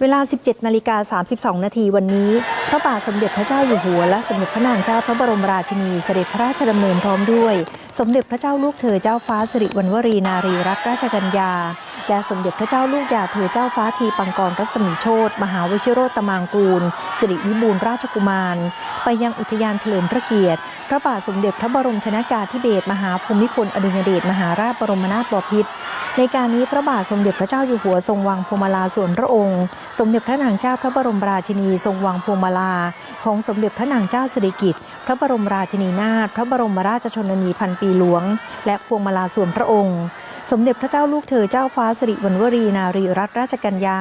เวลา 17 นาฬิกา 32 นาทีวันนี้ พระบาทสมเด็จพระเจ้าอยู่หัว และสมเด็จพระนางเจ้าพระบรมราชินีเสด็จพระราชดำเนินพร้อมด้วย สมเด็จพระเจ้าลูกเธอเจ้าฟ้าสิริวัณวรีนารีรัตนราชกัญญา และสมเด็จพระเจ้าลูกยาเธอเจ้าฟ้าทีปังกรรัศมีโชตมหาวชิโรตมางกูลสิริวิบูลราชกุมาร ไปยังอุทยานเฉลิมพระเกียรติ พระบาทสมเด็จพระบรมชนากาธิเบศรมหาภูมิพลอดุลยเดชมหาราชบรมนาถบพิตร ในการนี้พระบาทสมเด็จพระเจ้าอยู่หัวทรงวางพวงมาลาส่วนพระองค์ สมเด็จพระนางเจ้าพระบรมราชินีทรงวางพวงมาลา ของสมเด็จพระนางเจ้าสิริกิติ์พระบรมราชินีนาถพระบรมราชชนนีพันปีหลวง และพวงมาลาส่วนพระองค์ สมเด็จพระเจ้าลูกเธอเจ้าฟ้าสิริวัณวรีนารีรัตนราชกัญญา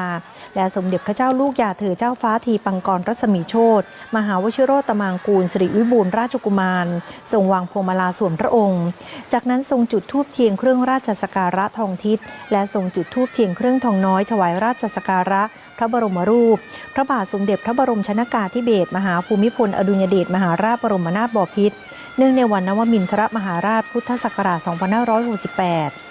และสมเด็จพระเจ้าลูกยาเธอเจ้าฟ้าทีปังกรรัศมีโชตมหาวชิโรตมางกูลสิริวิบูลราชกุมาร ทรงวางพวงมาลาส่วนพระองค์ จากนั้นทรงจุดธูปเทียนเครื่องราชสการะทองทิศและทรงจุดธูปเทียนเครื่องทองน้อยถวายราชสการะพระบรมรูป พระบาทสมเด็จพระบรมชนากาธิเบศมหาภูมิพลอดุลยเดชมหาราชบรมนาถบพิตรเนื่องในวันนวมินทรมหาราชพุทธศักราช 2568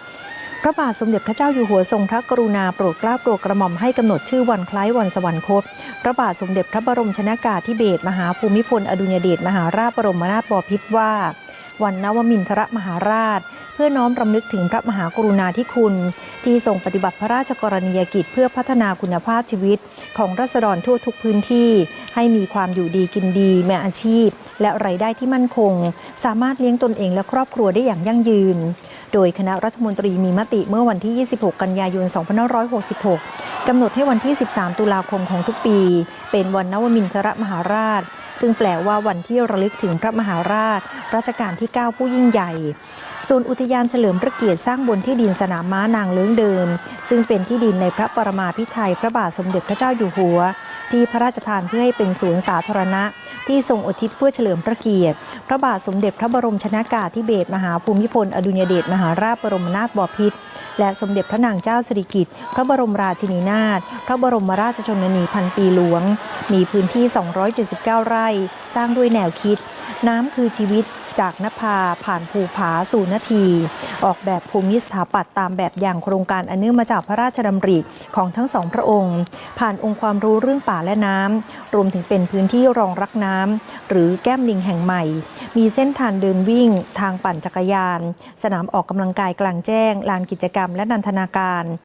ระบาทสมเด็จพระเจ้าอยู่หัวทรงพระกรุณาโปรดเกล้าโปรดกระหม่อมให้กำหนดชื่อวันคล้ายวันสวรรคต พระบาทสมเด็จพระบรมชนากาธิเบศรมหาภูมิพล อดุลยเดชมหาราชบรมนาถบพิตรว่า วันนวมินทรมหาราช เพื่อน้อมรำลึกถึงพระมหากรุณาธิคุณ ที่ทรงปฏิบัติพระราชกรณียกิจเพื่อพัฒนาคุณภาพชีวิต ของรัษฎรทั่วทุกพื้นที่ ให้มีความอยู่ดีกินดีมีอาชีพ และไรายได้ที่มั่นคง สามารถเลี้ยงตนเองและครอบครัวได้อย่างยั่งยืน โดยคณะรัฐมนตรีมีมติเมื่อวันที่ 26 กันยายน 2566 กำหนดให้วันที่ 13 ตุลาคมของทุกปี เป็นวันนวมินทรมหาราช ซึ่งแปลว่าวันที่ระลึกถึงพระมหาราช รัชกาลที่ 9 ผู้ยิ่งใหญ่ส่วนอุทยานเฉลิมพระเกียรติสร้างบนที่ดินสนามม้านางเลื้งเดิม ซึ่งเป็นที่ดินในพระปรมาภิไธยพระบาทสมเด็จพระเจ้าอยู่หัว ที่พระราชทานเพื่อให้เป็นศูนย์สาธารณะ ที่ทรงอุทิศเพื่อเฉลิมพระเกียรติ พระบาทสมเด็จพระบรมชนากาธิเบศรมหาภูมิพล อดุลยเดชมหาราชบรมนาถบพิตรและสมเด็จพระนางเจ้าสิริกิติ์พระบรมราชินีนาถพระบรมราชชนนีพันปีหลวง มีพื้นที่ 279 ไร่ สร้างด้วยแนวคิด น้ำคือชีวิต จากนภาผ่านภูผาสู่นาที ออกแบบภูมิสถาปัตย์ตามแบบอย่างโครงการอันเนื่องมาจากพระราชดำริของทั้งสองพระองค์ ผ่านองค์ความรู้เรื่องป่าและน้ำรวมถึงเป็นพื้นที่รองรักน้ำหรือแก้มลิงแห่งใหม่ มีเส้นทางเดินวิ่ง ทางปั่นจักรยาน สนามออกกำลังกายกลางแจ้ง ลานกิจกรรมและนันทนาการ